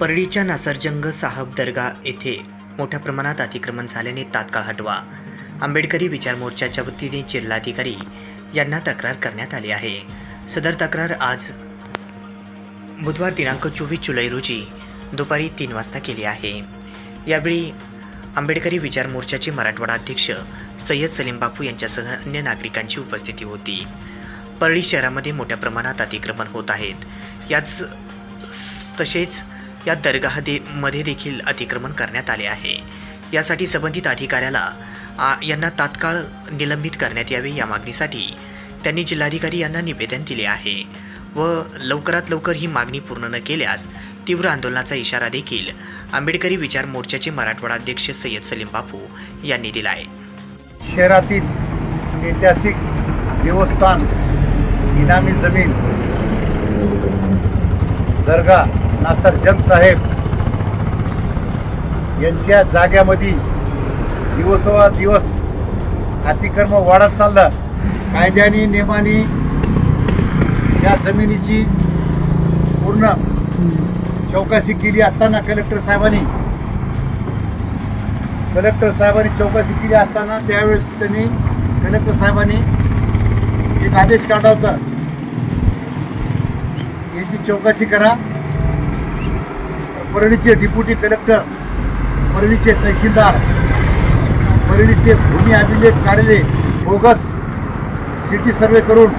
परळीच्या नासरजंग साहब दर्गा येथे मोठ्या प्रमाणात अतिक्रमण झाल्याने तात्काळ हटवा. आंबेडकरी विचार मोर्चाच्या वतीने जिल्हाधिकारी यांना तक्रार करण्यात आली आहे. सदर तक्रार आज बुधवार दिनांक चोवीस जुलै रोजी दुपारी तीन वाजता केली आहे. यावेळी आंबेडकरी विचार मोर्चाचे मराठवाडा अध्यक्ष सय्यद सलीम बापू यांच्यासह अन्य नागरिकांची उपस्थिती होती. परळी शहरामध्ये मोठ्या प्रमाणात अतिक्रमण होत आहेत. याच तसेच या दर्गाह दे मध्ये देखील अतिक्रमण करण्यात आले आहे. यासाठी संबंधित अधिकाऱ्याला आ, यांना तात्काळ निलंबित करण्यात यावे या मागणीसाठी त्यांनी जिल्हाधिकारी यांना निवेदन दिले आहे व लवकरात लवकर ही मागणी पूर्ण न केल्यास तीव्र आंदोलनाचा इशारा देखील आंबेडकरी विचार मोर्चाचे मराठवाडा अध्यक्ष सय्यद सलीम बापू यांनी दिला आहे. शहरातील ऐतिहासिक देवस्थान इनामी जमीन दर्गा नासर जंग साहेब यांच्या जाग्यामध्ये दिवसोवा दिवस अतिक्रम वाढत चाललं. कायद्याने नियमाने या जमिनीची पूर्ण चौकशी केली असताना कलेक्टर साहेबांनी. कलेक्टर साहेबांनी चौकशी केली असताना त्यावेळेस त्यांनी कलेक्टर साहेबांनी एक आदेश काढला होता. याची चौकशी करा. परळीचे डिप्युटी कलेक्टर परळीचे तहसीलदार परळीचे भूमी अभिलेख काढले बोगस सिटी सर्वे करून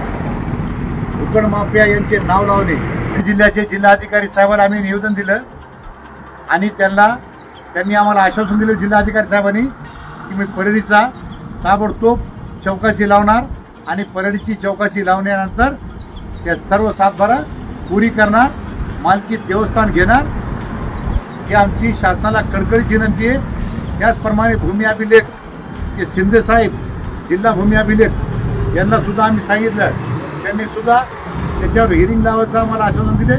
उकड माफिया यांचे नाव लावले. जिल्ह्याचे जिल्हाधिकारी साहेबांना आम्ही निवेदन दिलं आणि त्यांना त्यांनी आम्हाला आश्वासन दिलं जिल्हाधिकारी साहेबांनी की मी परळीचा ताबडतोब चौकशी लावणार आणि परळीची चौकशी लावल्यानंतर त्या सर्व सातबारा पुरी करणार मालकी देवस्थान घेणार ही आमची शासनाला कडकडीची विनंती आहे. त्याचप्रमाणे भूमी अभिलेख जे शिंदे साहेब जिल्हा भूमी अभिलेख यांना सुद्धा आम्ही सांगितलं. त्यांनी सुद्धा त्याच्यावर हिरिंग लावायचं आम्हाला आश्वासन दिले.